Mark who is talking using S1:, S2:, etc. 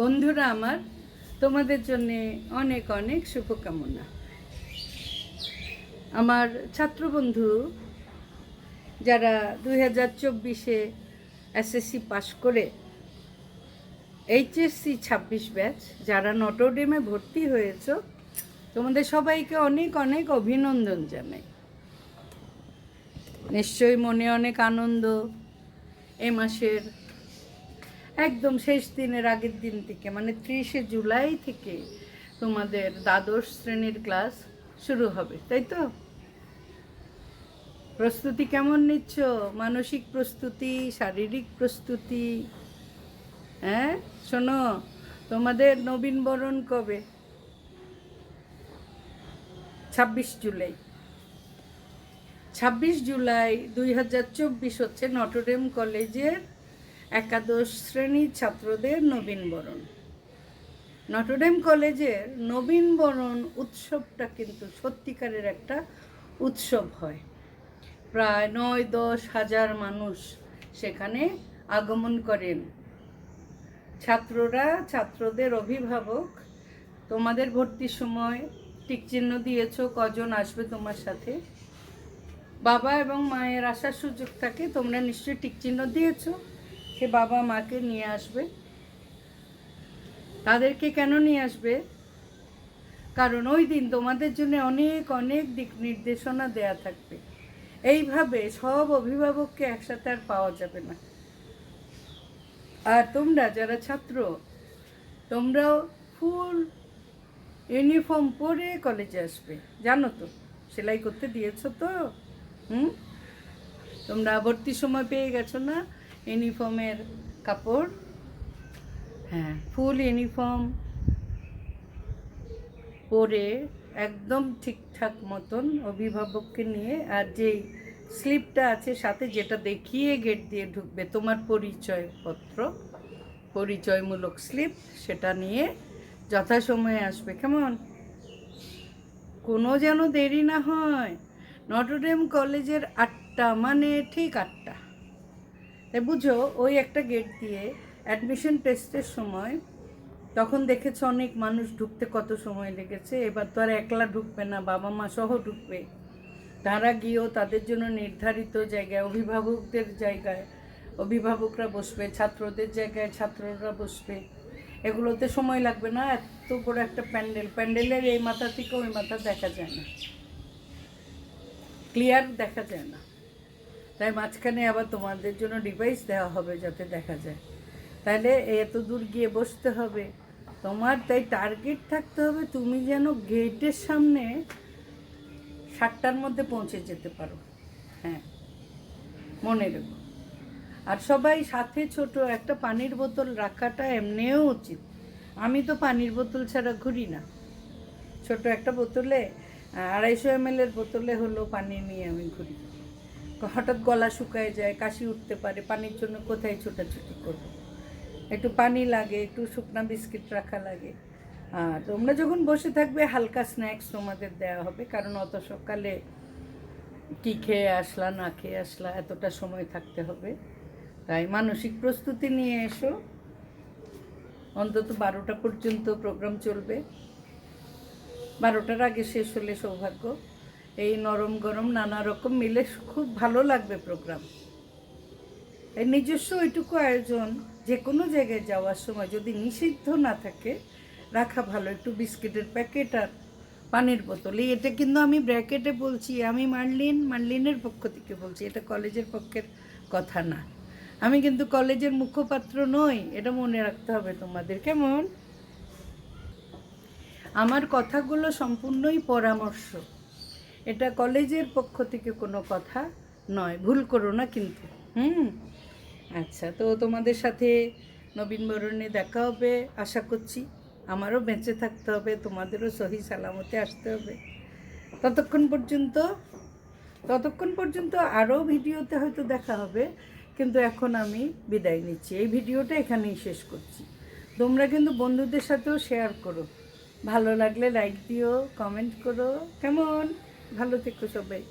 S1: বন্ধুরা আমার, তোমাদের জন্য অনেক অনেক শুভকামনা। আমার ছাত্রবন্ধু যারা দুই হাজার চব্বিশে এসএসসি পাশ করে এইচএসসি ছাব্বিশ ব্যাচ, যারা নটরডেমে ভর্তি হয়েছ, তোমাদের সবাইকে অনেক অনেক অভিনন্দন জানাই। নিশ্চয়ই মনে অনেক আনন্দ এ মাসের একদম শেষ দিনের আগের দিন থেকে মানে ত্রিশে জুলাই থেকে তোমাদের দ্বাদশ শ্রেণির ক্লাস শুরু হবে, তাই তো? প্রস্তুতি কেমন নিচ্ছ? মানসিক প্রস্তুতি, শারীরিক প্রস্তুতি? হ্যাঁ শোনো, তোমাদের নবীন বরণ কবে? ছাব্বিশ জুলাই। ছাব্বিশ জুলাই দুই হাজার চব্বিশ হচ্ছে নটরডেম কলেজের একাদশ শ্রেণির ছাত্রদের নবীনবরণ নটরডেম কলেজের নবীনবরণ উৎসবটা কিন্তু সত্যিকারের একটা উৎসব হয়। প্রায় নয়, দশ হাজার মানুষ সেখানে আগমন করেন। ছাত্ররা, ছাত্রদের অভিভাবক, তোমাদের ভর্তির সময় টিকচিহ্ন দিয়েছ, কজন আসবে তোমার সাথে? বাবা এবং মায়ের আসার সুযোগ থাকে তোমরা নিশ্চয়ই টিকচিহ্ন দিয়েছ। সে বাবা মাকে নিয়ে আসবে। তাদেরকে কেন নিয়ে আসবে? কারণ ওই দিন তোমাদের জন্য অনেক অনেক দিক নির্দেশনা দেয়া থাকবে। এইভাবে সব অভিভাবককে একসাথে আর পাওয়া যাবে না। আর তোমরা যারা ছাত্র, তোমরাও ফুল ইউনিফর্ম পরে কলেজে আসবে। জানো তো, সেলাই করতে দিয়েছ তো? হুম? তোমরা ভর্তির সময় পেয়ে গেছো না? ইউনিফর্মের কাপড় হ্যাঁ ফুল ইউনিফর্ম পরে একদম ঠিকঠাক মতন অভিভাবককে নিয়ে আর যেই স্লিপটা আছে সাথে যেটা দেখিয়ে গেট দিয়ে ঢুকবে, তোমার পরিচয়পত্র, পরিচয়মূলক স্লিপ, সেটা নিয়ে যথাসময়ে আসবে। কেমন? কোনো যেন দেরি না হয়। নটরডেম কলেজের আটটা মানে ঠিক আটটা তাই বুঝো, ওই একটা গেট দিয়ে অ্যাডমিশন টেস্টের সময় তখন দেখেছ অনেক মানুষ ঢুকতে কত সময় লেগেছে, এবার তো আর একলা ঢুকবে না, বাবা মা সহ ঢুকবে। তারা গিয়েও তাদের জন্য নির্ধারিত জায়গায়, অভিভাবকদের জায়গায়, অভিভাবকরা বসবে, ছাত্রদের জায়গায় ছাত্ররা বসবে। এগুলোতে সময় লাগবে না, এত বড় একটা প্যান্ডেল, প্যান্ডেলের এই মাথা থেকে ওই মাথা দেখা যায় না। ক্লিয়ার দেখা যায় না। তাই মাঝখানে আবার তোমাদের জন্য ডিভাইস দেওয়া হবে যাতে দেখা যায়। তাহলে এত দূর গিয়ে বসতে হবে। তোমার তাই টার্গেট থাকতে হবে তুমি যেন গেটের সামনে সাতটার মধ্যে পৌঁছে যেতে পারো। হ্যাঁ মনে রেখো। আর সবাই সাথে ছোট, একটা পানির বোতল রাখাটা এমনিও উচিত। আমি তো পানির বোতল ছাড়া ঘুরি না। ছোট একটা বোতলে আড়াইশো এম বোতলে হলো পানি নিয়ে আমি ঘুরি। হঠাৎ গলা শুকায় যায়, কাশি উঠতে পারে, পানির জন্য কোথায় ছোটাছুটি করব? একটু পানি লাগে, একটু শুকনা বিস্কিট রাখা লাগে। আর তোমরা যখন বসে থাকবে, হালকা স্ন্যাক্স তোমাদের দেওয়া হবে, কারণ অত সকালে কী খেয়ে আসলা, না খেয়ে আসলা, এতটা সময় থাকতে হবে। তাই মানসিক প্রস্তুতি নিয়ে এসো। অন্তত বারোটা পর্যন্ত প্রোগ্রাম চলবে। বারোটার আগে শেষ হলে সৌভাগ্য। এই নরম গরম নানা রকম মিলে খুব ভালো লাগবে প্রোগ্রাম এই নিজস্ব ওইটুকু আয়োজন যে কোনো জায়গায় যাওয়ার সময় যদি নিষিদ্ধ না থাকে, রাখা ভালো। একটু বিস্কিটের প্যাকেট আর পানির বোতল। এই এটা কিন্তু আমি ব্র্যাকেটে বলছি, আমি মার্লিন, মার্লিনের পক্ষ থেকে বলছি, এটা কলেজের পক্ষের কথা না। আমি কিন্তু কলেজের মুখপাত্র নই, এটা মনে রাখতে হবে তোমাদের। কেমন? আমার কথাগুলো সম্পূর্ণই পরামর্শ। এটা কলেজের পক্ষ থেকে কোনো কথা নয়। ভুল করো না কিন্তু। হুম? আচ্ছা তো তোমাদের সাথে নবীনবরণে দেখা হবে, আশা করছি। আমারও বেঁচে থাকতে হবে, তোমাদেরও সহি সালামতে আসতে হবে। ততক্ষণ পর্যন্ত ততক্ষণ পর্যন্ত আরও ভিডিওতে হয়তো দেখা হবে, কিন্তু এখন আমি বিদায় নিচ্ছি। এই ভিডিওটা এখানেই শেষ করছি। তোমরা কিন্তু বন্ধুদের সাথেও শেয়ার করো। ভালো লাগলে লাইক দিও কমেন্ট করো। কেমন? ভালো থেকো সবাই।